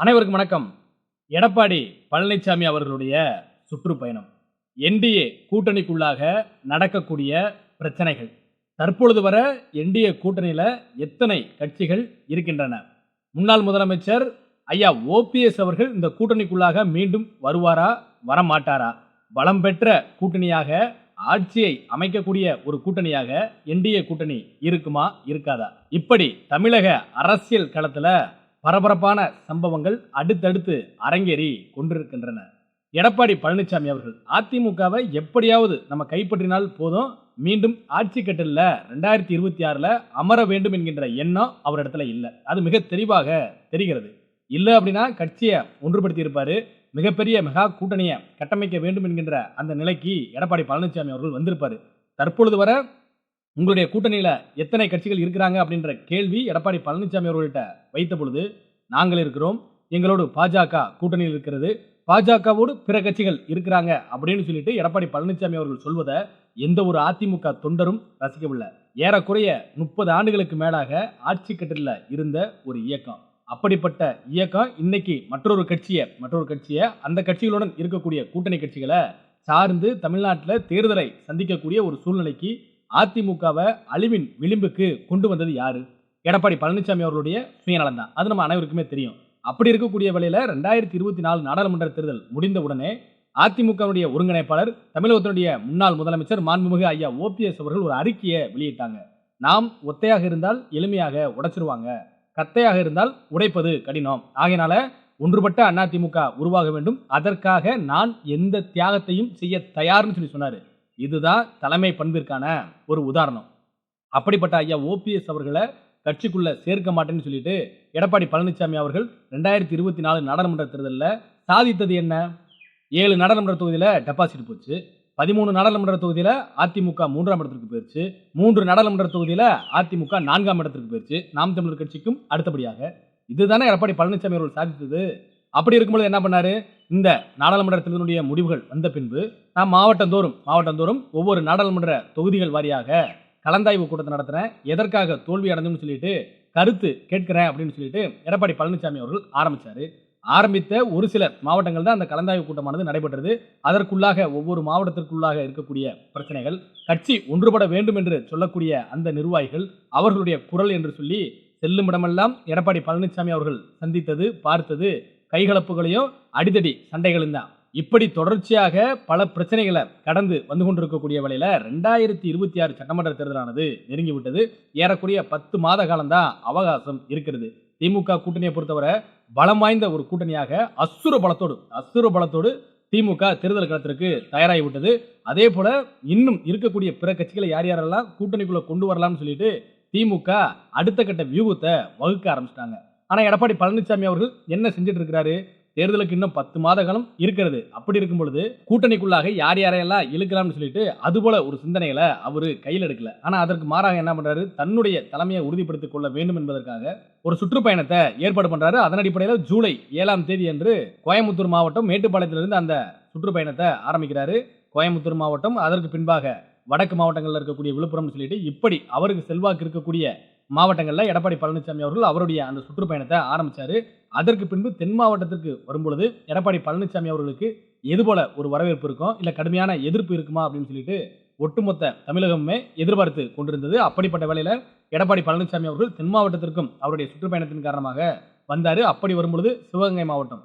அனைவருக்கும் வணக்கம். எடப்பாடி பழனிசாமி அவர்களுடைய சுற்றுப்பயணம். என்டிஏ கூட்டணிக்குள்ளாக நடக்கக்கூடிய பிரச்சனைகள். தற்பொழுது வர என்டிஏ கூட்டணியில் எத்தனை கட்சிகள் இருக்கின்றன? முன்னாள் முதலமைச்சர் ஐயா ஓபிஎஸ் அவர்கள் இந்த கூட்டணிக்குள்ளாக மீண்டும் வருவாரா வரமாட்டாரா? பலம் பெற்ற கூட்டணியாக ஆட்சியை அமைக்கக்கூடிய ஒரு கூட்டணியாக என்டிஏ கூட்டணி இருக்குமா இருக்காதா? இப்படி தமிழக அரசியல் களத்தில் பரபரப்பான சம்பவங்கள் அடுத்தடுத்து அரங்கேறி கொண்டிருக்கின்றன. எடப்பாடி பழனிசாமி அவர்கள் அதிமுகவை எப்படியாவது நம்ம கைப்பற்றினால் போதும் மீண்டும் ஆட்சி கட்டலில் ரெண்டாயிரத்தி இருபத்தி ஆறில் அமர வேண்டும் என்கின்ற எண்ணம் அவரிடத்துல இல்லை. அது மிக தெளிவாக தெரிகிறது. இல்லை அப்படின்னா கட்சியை ஒன்றுபடுத்தியிருப்பார் மிகப்பெரிய மெகா கூட்டணியை கட்டமைக்க வேண்டும் என்கின்ற அந்த நிலைக்கு எடப்பாடி பழனிசாமி அவர்கள் வந்திருப்பார். தற்பொழுது வர உங்களுடைய கூட்டணியில் எத்தனை கட்சிகள் இருக்கிறாங்க அப்படின்ற கேள்வி எடப்பாடி பழனிசாமி அவர்கள்ட்ட வைத்த பொழுது நாங்கள் இருக்கிறோம் எங்களோடு பாஜக கூட்டணியில் இருக்கிறது பாஜகவோடு பிற கட்சிகள் இருக்கிறாங்க அப்படின்னு சொல்லிட்டு எடப்பாடி பழனிசாமி அவர்கள் சொல்வதை எந்த ஒரு அதிமுக தொண்டரும் ரசிக்கவில்லை. ஏறக்குறைய முப்பது ஆண்டுகளுக்கு மேலாக ஆட்சி கட்டில இருந்த ஒரு இயக்கம். அப்படிப்பட்ட இயக்கம் இன்னைக்கு மற்றொரு கட்சியை மற்றொரு கட்சியை அந்த கட்சிகளுடன் இருக்கக்கூடிய கூட்டணி கட்சிகளை சார்ந்து தமிழ்நாட்டில் தேர்தலை சந்திக்கக்கூடிய ஒரு சூழ்நிலைக்கு அதிமுகவை அழிவின் விளிம்புக்கு கொண்டு வந்தது யாரு? எடப்பாடி பழனிசாமி அவர்களுடைய சுயநலம் தான் அது நம்ம அனைவருக்குமே தெரியும். அப்படி இருக்கக்கூடிய வழியில் ரெண்டாயிரத்தி இருபத்தி நாலு நாடாளுமன்ற தேர்தல் முடிந்த உடனே அதிமுகவுடைய ஒருங்கிணைப்பாளர் தமிழகத்தினுடைய முன்னாள் முதலமைச்சர் மாண்புமிகு ஐயா ஓபிஎஸ் அவர்கள் ஒரு அறிக்கையை வெளியிட்டாங்க. நாம் ஒத்தையாக இருந்தால் எளிமையாக உடைச்சிருவாங்க. கத்தையாக இருந்தால் உடைப்பது கடினம். ஆகையினால ஒன்றுபட்ட அதிமுக உருவாக வேண்டும். அதற்காக நான் எந்த தியாகத்தையும் செய்ய தயார்னு சொல்லி சொன்னாரு. இதுதான் தலைமை பண்பிற்கான ஒரு உதாரணம். அப்படிப்பட்ட ஐயா ஓபிஎஸ் அவர்களை கட்சிக்குள்ளே சேர்க்க மாட்டேன்னு சொல்லிட்டு எடப்பாடி பழனிசாமி அவர்கள் ரெண்டாயிரத்தி இருபத்தி நாலு நாடாளுமன்ற தேர்தலில் சாதித்தது என்ன? ஏழு நாடாளுமன்ற தொகுதியில் டெபாசிட் போச்சு பதிமூணு நாடாளுமன்ற தொகுதியில் அதிமுக மூன்றாம் இடத்திற்கு போயிருச்சு மூன்று நாடாளுமன்ற தொகுதியில் அதிமுக நான்காம் இடத்திற்கு போயிருச்சு. நாம் தமிழர் கட்சிக்கும் அடுத்தபடியாக. இதுதானே எடப்பாடி பழனிசாமி அவர்கள் சாதித்தது? அப்படி இருக்கும்போது என்ன பண்ணார்? இந்த நாடாளுமன்றத்தினுடைய முடிவுகள் வந்த பின்பு நான் மாவட்டந்தோறும் மாவட்டந்தோறும் ஒவ்வொரு நாடாளுமன்ற தொகுதிகள் வாரியாக கலந்தாய்வு கூட்டத்தை நடத்துகிறேன் எதற்காக தோல்வி அடைஞ்சோம்னு சொல்லிட்டு கருத்து கேட்கிறேன் அப்படின்னு சொல்லிட்டு எடப்பாடி பழனிசாமி அவர்கள் ஆரம்பித்தார் ஆரம்பித்த ஒரு சில மாவட்டங்கள் தான் அந்த கலந்தாய்வு கூட்டமானது நடைபெற்றது. அதற்குள்ளாக ஒவ்வொரு மாவட்டத்திற்குள்ளாக இருக்கக்கூடிய பிரச்சனைகள் கட்சி ஒன்றுபட வேண்டும் என்று சொல்லக்கூடிய அந்த நிர்வாகிகள் அவர்களுடைய குரல் என்று சொல்லி செல்லும் இடமெல்லாம் எடப்பாடி பழனிசாமி அவர்கள் சந்தித்தது பார்த்தது கைகலப்புகளையும் அடிதடி சண்டைகளும் தான் இப்படி தொடர்ச்சியாக பல பிரச்சனைகளை கடந்து வந்து கொண்டிருக்கக்கூடிய வேளையில ரெண்டாயிரத்தி இருபத்தி ஆறு சட்டமன்ற தேர்தலானது நெருங்கி விட்டது ஏறக்குறைய பத்து மாத காலம்தான் அவகாசம் இருக்கிறது. திமுக கூட்டணியை பொறுத்தவரை பலம் வாய்ந்த ஒரு கூட்டணியாக அசுர பலத்தோடு அசுர பலத்தோடு திமுக தேர்தல் களத்திற்கு தயாராகிவிட்டது. அதே போல இன்னும் இருக்கக்கூடிய பிற கட்சிகளை யார் யாரெல்லாம் கூட்டணிக்குள்ளே கொண்டு வரலாம்னு சொல்லிட்டு திமுக அடுத்த கட்ட வியூகத்தை வகுக்க ஆரம்பிச்சிட்டாங்க. ஆனால் எடப்பாடி பழனிசாமி அவர்கள் என்ன செஞ்சுட்டு இருக்கிறாரு தேர்தலுக்கு இன்னும் பத்து மாத காலம் இருக்கிறது. அப்படி இருக்கும் பொழுது கூட்டணிக்குள்ளாக யார் யாரையெல்லாம் இழுக்கலாம்னு சொல்லிட்டு அதுபோல ஒரு சிந்தனைகளை அவர் கையில் எடுக்கல. ஆனால் அதற்கு மாறாக என்ன பண்றாரு? தன்னுடைய தலைமையை உறுதிப்படுத்திக் கொள்ள வேண்டும் என்பதற்காக ஒரு சுற்றுப்பயணத்தை ஏற்பாடு பண்றாரு. அதன் அடிப்படையில் ஜூலை ஏழாம் தேதி அன்று கோயம்புத்தூர் மாவட்டம் மேட்டுப்பாளையத்திலிருந்து அந்த சுற்றுப்பயணத்தை ஆரம்பிக்கிறாரு. கோயம்புத்தூர் மாவட்டம் அதற்கு பின்பாக வடக்கு மாவட்டங்களில் இருக்கக்கூடிய விழுப்புரம்னு சொல்லிட்டு இப்படி அவருக்கு செல்வாக்கு இருக்கக்கூடிய மாவட்டங்களில் எடப்பாடி பழனிசாமி அவர்கள் அவருடைய அந்த சுற்றுப்பயணத்தை ஆரம்பித்தார் அதற்கு பின்பு தென் மாவட்டத்திற்கு வரும்பொழுது எடப்பாடி பழனிசாமி அவர்களுக்கு எது போல ஒரு வரவேற்பு இருக்கும்? இல்லை கடுமையான எதிர்ப்பு இருக்குமா? அப்படின்னு சொல்லிட்டு ஒட்டுமொத்த தமிழகமே எதிர்பார்த்து கொண்டிருந்தது. அப்படிப்பட்ட வேளையில் எடப்பாடி பழனிசாமி அவர்கள் தென் மாவட்டத்திற்கும் அவருடைய சுற்றுப்பயணத்தின் காரணமாக வந்தார். அப்படி வரும்பொழுது சிவகங்கை மாவட்டம்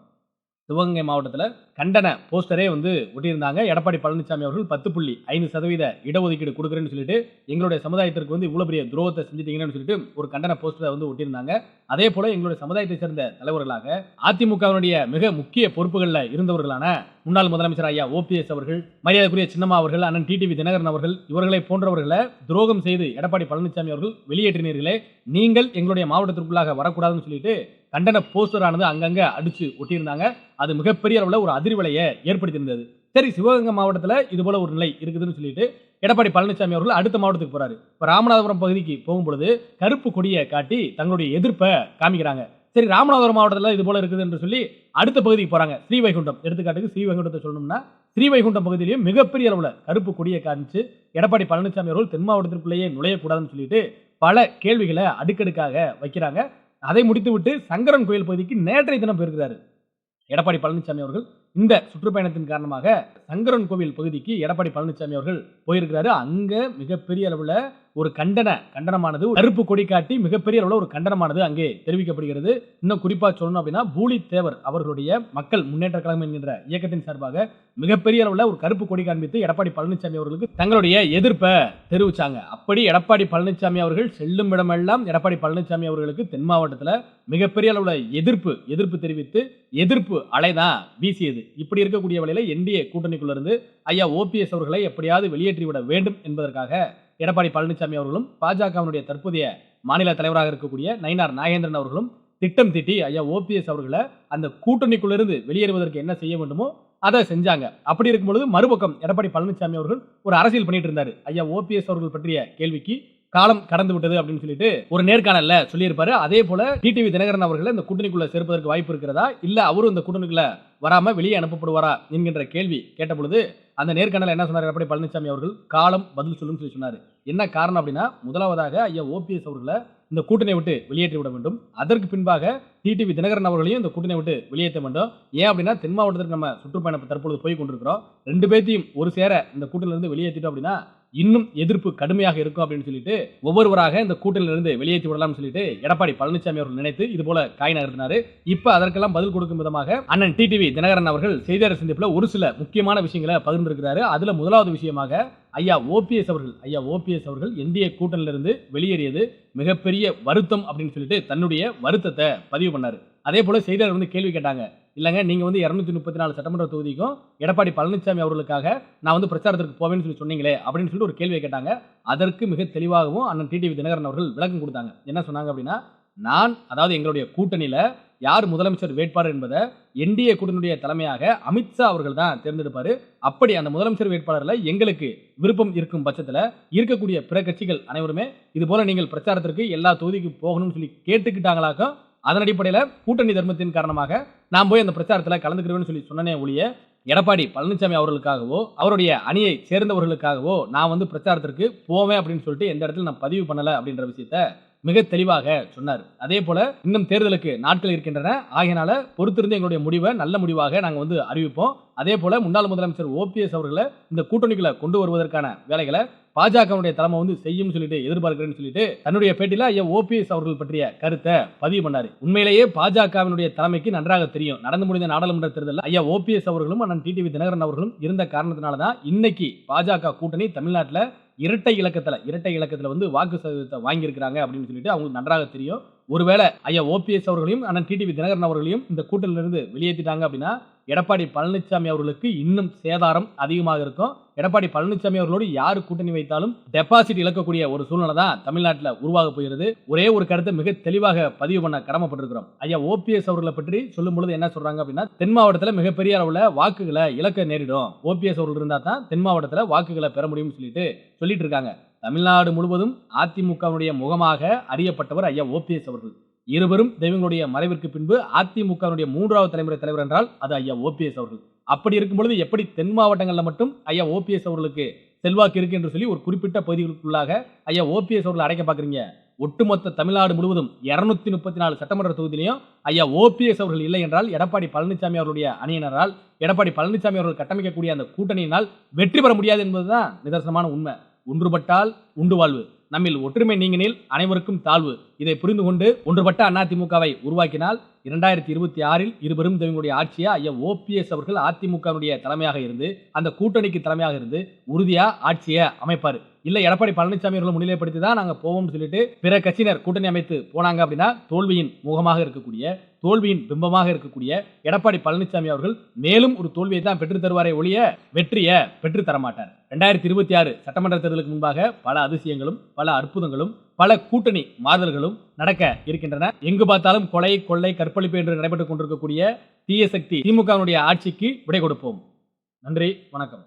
சிவகங்கை மாவட்டத்தில் கண்டன போஸ்டரே வந்து ஒட்டியிருந்தாங்க. எடப்பாடி பழனிசாமி அவர்கள் பத்து புள்ளி ஐந்து சதவீத இடஒதுக்கீடு கொடுக்குறேன்னு சொல்லிட்டு எங்களுடைய சமுதாயத்திற்கு வந்து இவ்வளோ பெரிய துரோகத்தை செஞ்சுட்டீங்கன்னு சொல்லிட்டு ஒரு கண்டன போஸ்டரை வந்து ஒட்டியிருந்தாங்க. அதே போல எங்களுடைய சமுதாயத்தை சேர்ந்த தலைவர்களாக அதிமுகவினுடைய மிக முக்கிய பொறுப்புகளில் இருந்தவர்களான முன்னாள் முதலமைச்சர் ஐயா ஓபிஎஸ் அவர்கள் மரியாதைக்குரிய சின்னம்மா அவர்கள் அண்ணன் டிடிவி தினகரன் அவர்கள் இவர்களை போன்றவர்களை துரோகம் செய்து எடப்பாடி பழனிசாமி அவர்கள் வெளியேற்றினீர்களே நீங்கள் எங்களுடைய மாவட்டத்திற்குள்ளாக வரக்கூடாதுன்னு சொல்லிட்டு கண்டன போஸ்டரானது அங்கங்க அடிச்சு ஒட்டியிருந்தாங்க. அது மிகப்பெரிய அளவில் ஒரு அதிர்வலையை ஏற்படுத்தியிருந்தது. சரி சிவகங்கை மாவட்டத்தில் இது போல ஒரு நிலை இருக்குதுன்னு சொல்லிட்டு எடப்பாடி பழனிசாமி அவர்கள் அடுத்த மாவட்டத்துக்கு போறாரு. இப்போ ராமநாதபுரம் பகுதிக்கு போகும்பொழுது கருப்பு கொடியை காட்டி தங்களுடைய எதிர்ப்பை காமிக்கிறாங்க. சரி ராமநாதபுரம் மாவட்டத்தில் இது போல இருக்குது என்று சொல்லி அடுத்த பகுதிக்கு போறாங்க. ஸ்ரீவைகுண்டம். எடுத்துக்காட்டுக்கு ஸ்ரீவைகுண்டத்தை சொல்லணும்னா ஸ்ரீவைகுண்டம் பகுதியிலையும் மிகப்பெரிய அளவில் கருப்பு கொடியை காமிச்சு எடப்பாடி பழனிசாமி அவர்கள் தென் மாவட்டத்திற்குள்ளேயே நுழையக்கூடாதுன்னு சொல்லிட்டு பல கேள்விகளை அடுக்கடுக்காக வைக்கிறாங்க. அதை முடித்துவிட்டு சங்கரன் கோயில் பகுதிக்கு நேற்றைய தினம் போயிருக்கிறாரு. எடப்பாடி பழனிசாமி அவர்கள் இந்த சுற்றுப்பயணத்தின் காரணமாக சங்கரன் கோவில் பகுதிக்கு எடப்பாடி பழனிசாமி அவர்கள் போயிருக்கிறாரு. அங்கே மிகப்பெரிய அளவில் ஒரு கண்டன கண்டனமானது கருப்பு கொடி காட்டி மிகப்பெரிய அளவில் ஒரு கண்டனமானது அங்கே தெரிவிக்கப்படுகிறது. இன்னும் குறிப்பா சொல்லணும் அப்படின்னா பூலி தேவர் அவர்களுடைய மக்கள் முன்னேற்ற கழகம் என்கின்ற இயக்கத்தின் சார்பாக மிகப்பெரிய அளவுல ஒரு கருப்பு கொடி காண்பித்து எடப்பாடி பழனிசாமி அவர்களுக்கு தங்களுடைய எதிர்ப்பை தெரிவிச்சாங்க. அப்படி எடப்பாடி பழனிசாமி அவர்கள் செல்லும் இடமெல்லாம் எடப்பாடி பழனிசாமி அவர்களுக்கு தென் மாவட்டத்தில் மிகப்பெரிய அளவில் எதிர்ப்பு எதிர்ப்பு தெரிவித்து எதிர்ப்பு அலைதான் வீசியது. இப்படி இருக்கக்கூடிய வழியில் என்டிஏ கூட்டணிக்குள்ளிருந்து ஐயா ஓபிஎஸ் அவர்களை எப்படியாவது வெளியேற்றி விட வேண்டும் என்பதற்காக எடப்பாடி பழனிசாமி அவர்களும் பாஜகவினுடைய தற்போதைய மாநில தலைவராக இருக்கக்கூடிய நயினார் நாகேந்திரன் அவர்களும் திட்டம் திட்டி ஐயா ஓபிஎஸ் அவர்களை அந்த கூட்டணிக்குள்ளிருந்து வெளியேறுவதற்கு என்ன செய்ய வேண்டுமோ அதை செஞ்சாங்க. அப்படி இருக்கும் பொழுது மறுபக்கம் எடப்பாடி பழனிசாமி அவர்கள் ஒரு அரசியல் பண்ணிட்டு இருந்தார். ஐயா ஓபிஎஸ் அவர்கள் பற்றிய கேள்விக்கு காலம் கடந்து விட்டது அப்படின்னு சொல்லிட்டு ஒரு நேர்காணல்ல சொல்லியிருப்பாரு. அதே போல டிடிவி தினகரன் அவர்களை இந்த கூட்டணிக்குள்ள சேர்ப்பதற்கு வாய்ப்பு இருக்கிறதா? இல்ல அவரும் இந்த கூட்டணிக்குள்ள வராம வெளியே அனுப்பப்படுவாரா? என்கின்ற கேள்வி கேட்ட பொழுது அந்த நேர்காணல் என்ன சொன்னார்? எப்படி பழனிசாமி அவர்கள் காலம் பதில் சொல்லும் சொல்லி சொன்னாரு. என்ன காரணம் அப்படின்னா முதலாவதாக ஐயா ஓபிஎஸ் அவர்களை இந்த கூட்டணியை விட்டு வெளியேற்றி விட வேண்டும். அதற்கு பின்பாக டிடிவி தினகரன் அவர்களையும் இந்த கூட்டணியை விட்டு வெளியேற்ற வேண்டும். ஏன் அப்படின்னா தென் மாவட்டத்திற்கு நம்ம சுற்றுப்பயணம் தற்பொழுது போய் கொண்டிருக்கிறோம். ரெண்டு பேர்த்தையும் ஒரு சேர இந்த கூட்டணியிலிருந்து வெளியேற்றிட்டோம் அப்படின்னா இன்னும் எதிர்ப்பு கடுமையாக இருக்கும் அப்படின்னு சொல்லிட்டு ஒவ்வொருவராக இந்த கூட்டணியிலிருந்து வெளியேற்றி விடலாம்னு சொல்லிட்டு எடப்பாடி பழனிசாமி அவர்கள் நினைத்து இது போல காய் நகர்த்தினாரு. இப்ப அதற்கெல்லாம் பதில் கொடுக்கும் விதமாக அண்ணன் டிடிவி தினகரன் அவர்கள் செய்தியாளர் சந்திப்பில் ஒரு சில முக்கியமான விஷயங்களை பகிர்ந்திருக்கிறாரு. அதுல முதலாவது விஷயமாக ஐயா ஓபிஎஸ் அவர்கள் ஐயா ஓபிஎஸ் அவர்கள் என்டிஏ கூட்டணியிலிருந்து வெளியேறியது மிகப்பெரிய வருத்தம் அப்படின்னு சொல்லிட்டு தன்னுடைய வருத்தத்தை பதிவு பண்ணாரு. அதே போல் செய்தியாளர் வந்து கேள்வி கேட்டாங்க. இல்லைங்க நீங்கள் வந்து இரநூத்தி முப்பத்தி நாலு சட்டமன்ற தொகுதிக்கும் எடப்பாடி பழனிசாமி அவர்களுக்காக நான் வந்து பிரச்சாரத்திற்கு போவேன்னு சொல்லி சொன்னீங்களே அப்படின்னு சொல்லிட்டு ஒரு கேள்வியை கேட்டாங்க. அதற்கு மிக தெளிவாகவும் அண்ணன் டிடிவி தினகரன் அவர்கள் விளக்கம் கொடுத்தாங்க. என்ன சொன்னாங்க அப்படின்னா நான் அதாவது எங்களுடைய கூட்டணியில் யார் முதலமைச்சர் வேட்பாளர் என்பதை என்டிஏ கூட்டணியுடைய தலைமையாக அமித்ஷா அவர்கள் தான் தேர்ந்தெடுப்பார். அப்படி அந்த முதலமைச்சர் வேட்பாளரில் எங்களுக்கு விருப்பம் இருக்கும் பட்சத்தில் இருக்கக்கூடிய பிற கட்சிகள் அனைவருமே இதுபோல் நீங்கள் பிரச்சாரத்திற்கு எல்லா தொகுதிக்கும் போகணும்னு சொல்லி கேட்டுக்கிட்டாங்களாக்கும் அதன் அடிப்படையில் கூட்டணி தர்மத்தின் காரணமாக நான் போய் அந்த பிரச்சாரத்தில் கலந்துக்கிறேன்னு சொல்லி சொன்னனே ஒழிய எடப்பாடி பழனிசாமி அவர்களுக்காகவோ அவருடைய அணியை சேர்ந்தவர்களுக்காகவோ நான் வந்து பிரச்சாரத்திற்கு போவேன் அப்படின்னு சொல்லிட்டு எந்த இடத்துல நான் பதிவு பண்ணலை அப்படின்ற விஷயத்த மிக தெளிவாக சொன்னார். அதே போல இன்னும் தேர்தலுக்கு நாட்கள் இருக்கின்றன. ஆகையினால பொறுத்திருந்து எங்களுடைய முடிவை நல்ல முடிவாக நாங்கள் வந்து அறிவிப்போம். அதே போல முன்னாள் முதலமைச்சர் ஓபிஎஸ் அவர்களை இந்த கூட்டணிக்குள்ள கொண்டு வருவதற்கான வேலைகளை பாஜகவுடைய தலைமை வந்து செய்யும் சொல்லிட்டு எதிர்பார்க்கிறேன்னு சொல்லிட்டு தன்னுடைய பேட்டியில ஐயா ஓபிஎஸ் அவர்கள் பற்றிய கருத்தை பதிவு பண்ணாரு. உண்மையிலேயே பாஜகவினுடைய தலைமைக்கு நன்றாக தெரியும். நடந்து முடிந்த நாடாளுமன்ற தேர்தலில் ஐயா ஓபிஎஸ் அவர்களும் அண்ணன் டிடிவி தினகரன் அவர்களும் இருந்த காரணத்தினால தான் இன்னைக்கு பாஜக கூட்டணி தமிழ்நாட்டில் இரட்டை இலக்கத்தில் இரட்டை இலக்கத்தில் வந்து வாக்கு சதவீதத்தை வாங்கியிருக்கிறாங்க அப்படின்னு சொல்லிட்டு அவங்களுக்கு நன்றாக தெரியும். ஒருவேளை ஐயா ஓபிஎஸ் அவர்களையும் அண்ணன் டிடிவி தினகரன் அவர்களையும் இந்த கூட்டத்திலிருந்து வெளியேற்றிட்டாங்க அப்படின்னா எடப்பாடி பழனிசாமி அவர்களுக்கு இன்னும் சேதாரம் அதிகமாக இருக்கும். எடப்பாடி பழனிசாமி அவர்களோடு யார் கூட்டணி வைத்தாலும் டெபாசிட் இழக்கக்கூடிய ஒரு சூழ்நிலை தான் தமிழ்நாட்டில் உருவாக போகிறது. ஒரே ஒரு கருத்தை மிக தெளிவாக பதிவு பண்ண கடமைப்பட்டிருக்கிறோம். ஐயா ஓபிஎஸ் அவர்களை பற்றி சொல்லும் பொழுது என்ன சொல்றாங்க அப்படின்னா தென் மாவட்டத்தில் மிகப்பெரிய அளவில் வாக்குகளை இழக்க நேரிடும். ஓபிஎஸ் அவர்கள் இருந்தால் தான் தென் மாவட்டத்தில் வாக்குகளை பெற முடியும்னு சொல்லிட்டு சொல்லிட்டு இருக்காங்க. தமிழ்நாடு முழுவதும் அதிமுகவுடைய முகமாக அறியப்பட்டவர் ஐயா ஓபிஎஸ் அவர்கள். இருவரும் தெய்வங்களுடைய மறைவிற்கு பின்பு அதிமுகவுடைய மூன்றாவது தலைமுறை தலைவர் என்றால் அது ஐயா ஓபிஎஸ் அவர்கள். அப்படி இருக்கும் பொழுது எப்படி தென் மாவட்டங்களில் மட்டும் ஐயா ஓபிஎஸ் அவர்களுக்கு செல்வாக்கு இருக்கு என்று சொல்லி ஒரு குறிப்பிட்ட பகுதிகளுக்குள்ளாக ஐயா ஓபிஎஸ் அவர்கள் அடைக்க பார்க்குறீங்க ஒட்டுமொத்த தமிழ்நாடு முழுவதும் இருநூத்தி முப்பத்தி நாலு சட்டமன்ற தொகுதியிலையும் ஐயா ஓபிஎஸ் அவர்கள் இல்லை என்றால் எடப்பாடி பழனிசாமி அவருடைய அணியினரால் எடப்பாடி பழனிசாமி அவர்கள் கட்டமைக்கக்கூடிய அந்த கூட்டணியினால் வெற்றி பெற முடியாது என்பதுதான் நிதர்சனமான உண்மை. ஒன்றுபட்டால் உண்டு வாழ்வு. நம்மில் ஒற்றுமை நீங்கினில் அனைவருக்கும் தாழ்வு. இதை புரிந்து கொண்டு ஒன்றுபட்ட அதிமுகவை உருவாக்கினால் இரண்டாயிரத்தி இருபத்தி ஆறில் இருபெரும் தெய்வங்களுடைய ஆட்சியா ஐயா ஓபிஎஸ் அவர்கள் அதிமுகவுடைய தலைமையாக இருந்து அந்த கூட்டணிக்கு தலைமையாக இருந்து உறுதியா ஆட்சியை அமைப்பார். இல்லை எடப்பாடி பழனிசாமி அவர்களை முன்னிலைப்படுத்தி தான் நாங்கள் போவோம்னு சொல்லிட்டு பிற கட்சியினர் கூட்டணி அமைத்து போனாங்க அப்படின்னா தோல்வியின் முகமாக இருக்கக்கூடிய தோல்வியின் பிம்பமாக இருக்கக்கூடிய எடப்பாடி பழனிசாமி அவர்கள் மேலும் ஒரு தோல்வியை தான் பெற்று தருவாரே ஒழிய வெற்றியை பெற்று தரமாட்டார். ரெண்டாயிரத்தி இருபத்தி ஆறு சட்டமன்ற தேர்தலுக்கு முன்பாக பல அதிசயங்களும் பல அற்புதங்களும் பல கூட்டணி மாறுதல்களும் நடக்க இருக்கின்றன. எங்கு பார்த்தாலும் கொலை கொள்ளை கற்பழிப்பு என்று நடைபெற்றுக் கொண்டிருக்கக்கூடிய தீய சக்தி திமுகவினுடைய ஆட்சிக்கு விடை கொடுப்போம். நன்றி வணக்கம்.